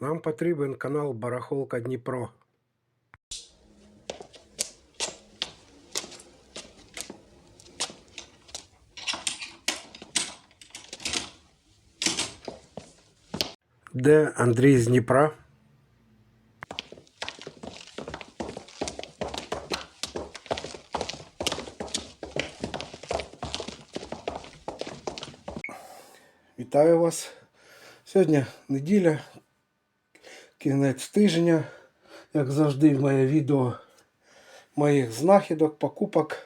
Нам потрібен канал Барахолка Дніпро. Де Андрій з Дніпра? Вітаю вас. Сьогодні неділя, кінець тижня. Як завжди, моє відео моїх знахідок, покупок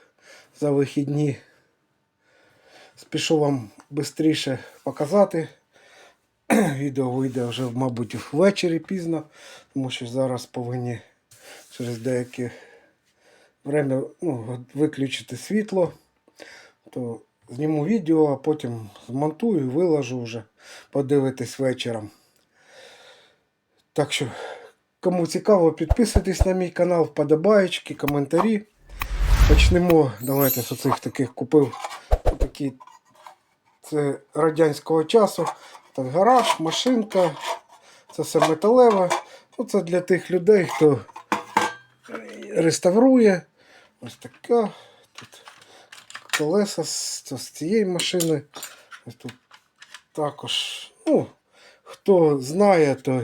за вихідні. Спішу вам швидше показати. Відео вийде вже, мабуть, ввечері пізно, тому що зараз повинні через деяке время ну, виключити світло. То зніму відео, а потім змонтую і виложу вже подивитись вечором. Так що, кому цікаво, підписуйтесь на мій канал, вподобаєчки, коментарі. Почнемо. Давайте з оцих таких купив такі це радянського часу. Так, гараж, машинка, це все металеве. Ну, це для тих людей, хто реставрує. Ось така. Тут колеса з, з цієї машини. Ось тут також. Ну, хто знає, то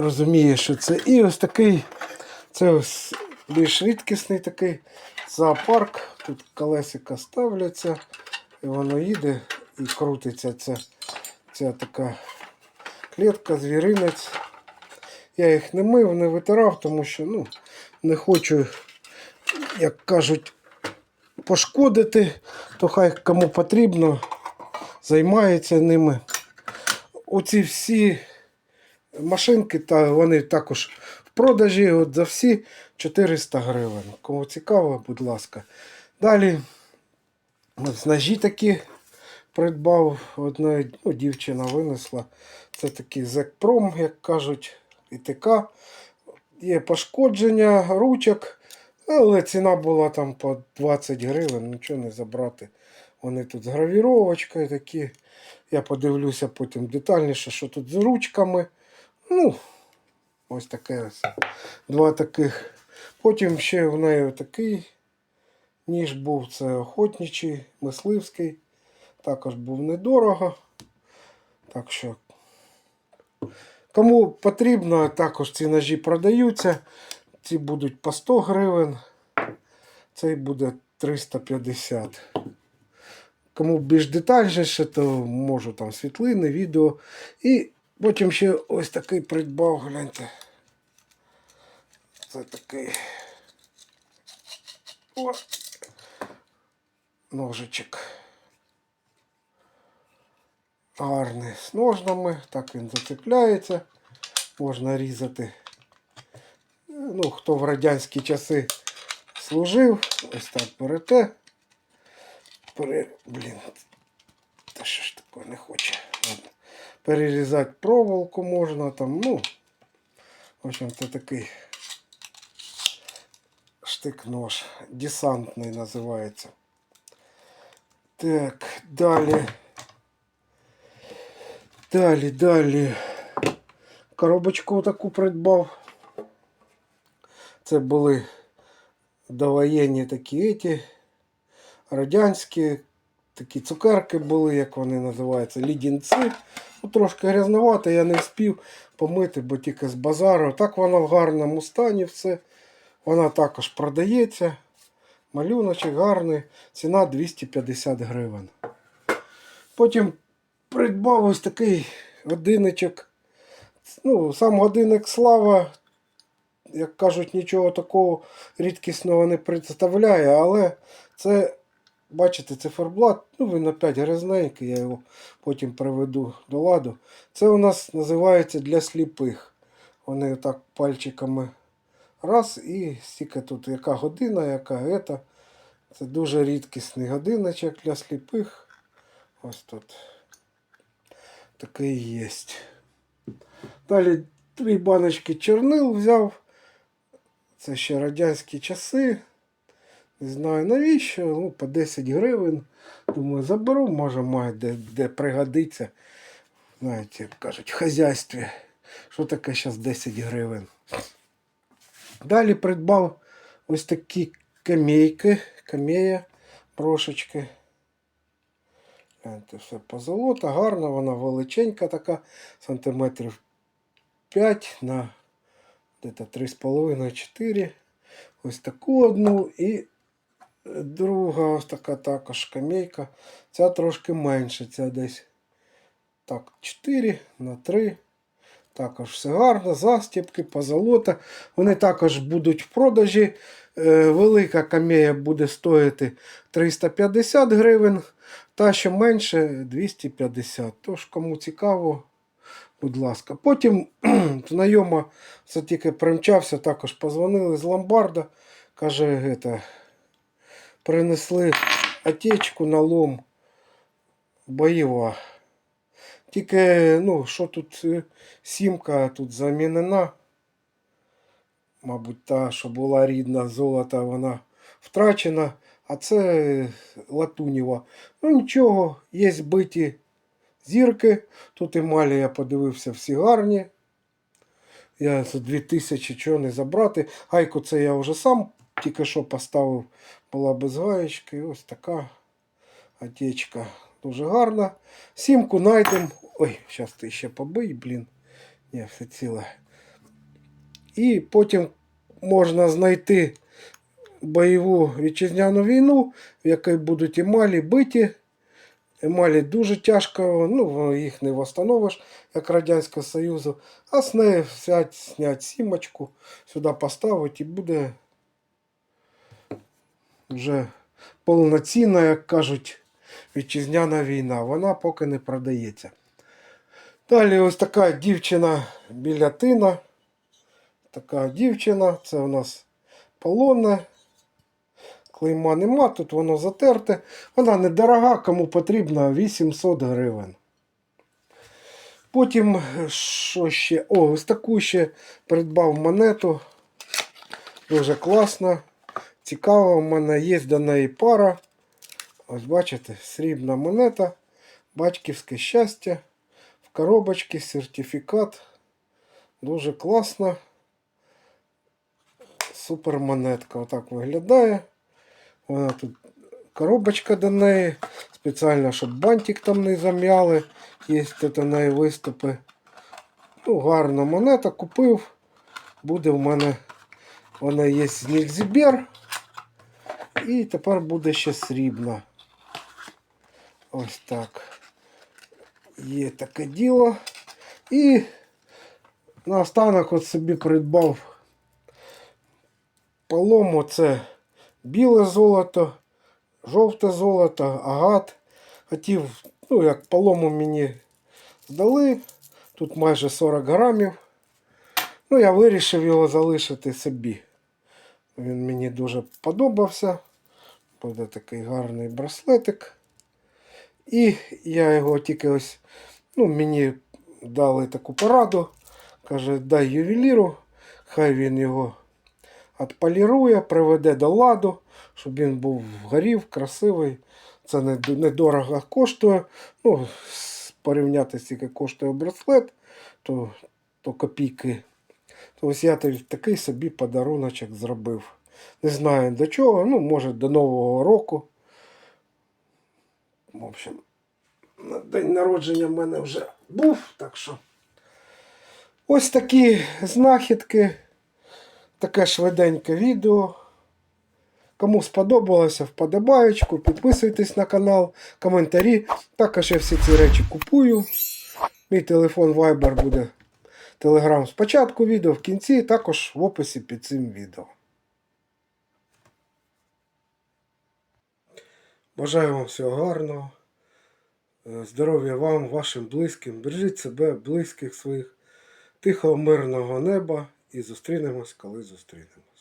розуміє, що це. І ось такий, це ось більш рідкісний такий зоопарк. Тут колесика ставляться, і воно їде і крутиться. Це, ця така клітка, звіринець. Я їх не мив, не витирав, тому що ну, не хочу, як кажуть, пошкодити, то хай кому потрібно, займається ними. Оці всі машинки, та вони також в продажі от за всі 400 гривень. Кому цікаво, будь ласка. Далі ось ножі такі придбав. Одна ну, дівчина винесла. Це такий зекпром, як кажуть, ІТК. Є пошкодження ручок, але ціна була там по 20 гривень, нічого не забрати. Вони тут з гравіровочкою такі. Я подивлюся потім детальніше, що тут з ручками. Ну, ось таке. Два таких. Потім ще в неї такий ніж був, це охотничий, мисливський. Також був недорого. Так що, кому потрібно, також ці ножі продаються. Ці будуть по 100 гривень. Цей буде 350. Кому більш детальніше, то можу там світлини, відео. І потім ще ось такий придбав, гляньте. Це такий О. ножичок. Гарний з ножнами, так він зацепляється. Можна різати. Ну, хто в радянські часи служив, ось так берете. Пере... Блін, та що ж такое не хоче. Ладно. Перерізати проволоку можна там, ну, в общем, це такий штик-нож. Десантний називається. Так, далі. Далі, далі. Коробочку таку придбав. Це були довоєнні такі еті, радянські, такі цукерки були, як вони називаються, лідінці. Ну, трошки грязновато, я не встиг помити, бо тільки з базару. Так вона в гарному стані все. Вона також продається. Малюночок гарний, ціна 250 гривень. Потім придбав ось такий годинничок. Ну, сам годинник слава, як кажуть, нічого такого рідкісного не представляє, але це, бачите, циферблат, ну він опять грязненький, я його потім приведу до ладу. Це у нас називається для сліпих. Вони так пальчиками раз і стільки тут яка година, яка ета. Це дуже рідкісний годинничок для сліпих. Ось тут такий є. Далі три баночки чорнил взяв. Це ще радянські часи. Не знаю навіщо, ну, по 10 гривень. Думаю, заберу, може, має де, де пригодиться. Знаєте, як кажуть, в хазяйстві. що таке зараз 10 гривень. Далі придбав ось такі камейки, камея, брошечки. Гляньте, все позолота, гарна, вона величенька така, сантиметрів 5 на десь 3,5-4. Ось таку одну і друга ось така також камейка. Ця трошки менше, ця десь так, 4 на 3. Також все гарно, застіпки, позолота. Вони також будуть в продажі. Е, Велика камея буде стоїти 350 гривень, та що менше 250. Тож, кому цікаво, будь ласка. Потім знайома це тільки примчався, також позвонили з ломбарда. Каже, принесли отечку на лом бойова. Тільки, ну, що тут е, сімка тут замінена. Мабуть, та, що була рідна золота, вона втрачена. А це латуніва. Ну нічого, є збиті зірки. Тут емалі я подивився всі гарні. Я за 2000 чого не забрати. Гайку це я вже сам тільки що поставив. Була без гаєчки. Ось така отечка. Дуже гарна. Сімку знайдемо. Ой, зараз ти ще побий, блін. Ні, все ціле. І потім можна знайти бойову вітчизняну війну, в якій будуть емалі биті. Емалі дуже тяжко, ну, їх не встановиш, як Радянського Союзу. А з неї взять, зняти сімочку, сюди поставити і буде вже повноцінна, як кажуть, вітчизняна війна. Вона поки не продається. Далі ось така дівчина біля тина. Така дівчина, це у нас полонне. Клейма нема, тут воно затерте. Вона недорога, кому потрібно 800 гривень. Потім, що ще? О, ось таку ще придбав монету. Дуже класна. Цікава, у мене є до неї пара. Ось бачите, срібна монета, батьківське щастя. В коробочці сертифікат. Дуже класно. Супер монетка. Отак виглядає. Вона тут коробочка до неї. Спеціально, щоб бантик там не зам'яли. Є тут у неї виступи. Ну, гарна монета. Купив. Буде в мене вона є з Нільзібер. І тепер буде ще срібна. Ось так. Є таке діло. І наостанок от собі придбав полому це біле золото, жовте золото, агат. Хотів, ну як полому мені здали. Тут майже 40 грамів. Ну, я вирішив його залишити собі. Він мені дуже подобався. Буде такий гарний браслетик. І я його тільки ось, ну, мені дали таку пораду. Каже, дай ювеліру, хай він його отполірує, приведе до ладу, щоб він був горів, красивий. Це не- недорого коштує. Ну, порівняти скільки коштує браслет, то, то копійки. То ось я такий собі подаруночок зробив. Не знаю до чого, ну, може до Нового року. В общем, день народження в мене вже був, так що. Ось такі знахідки. Таке швиденьке відео. Кому сподобалося, вподобаєчку, підписуйтесь на канал, коментарі. Також я всі ці речі купую. Мій телефон Viber буде Telegram спочатку відео, в кінці, також в описі під цим відео. Бажаю вам всього гарного. Е, Здоров'я вам, вашим близьким. Бережіть себе, близьких своїх, тихого, мирного неба і зустрінемось, коли зустрінемось.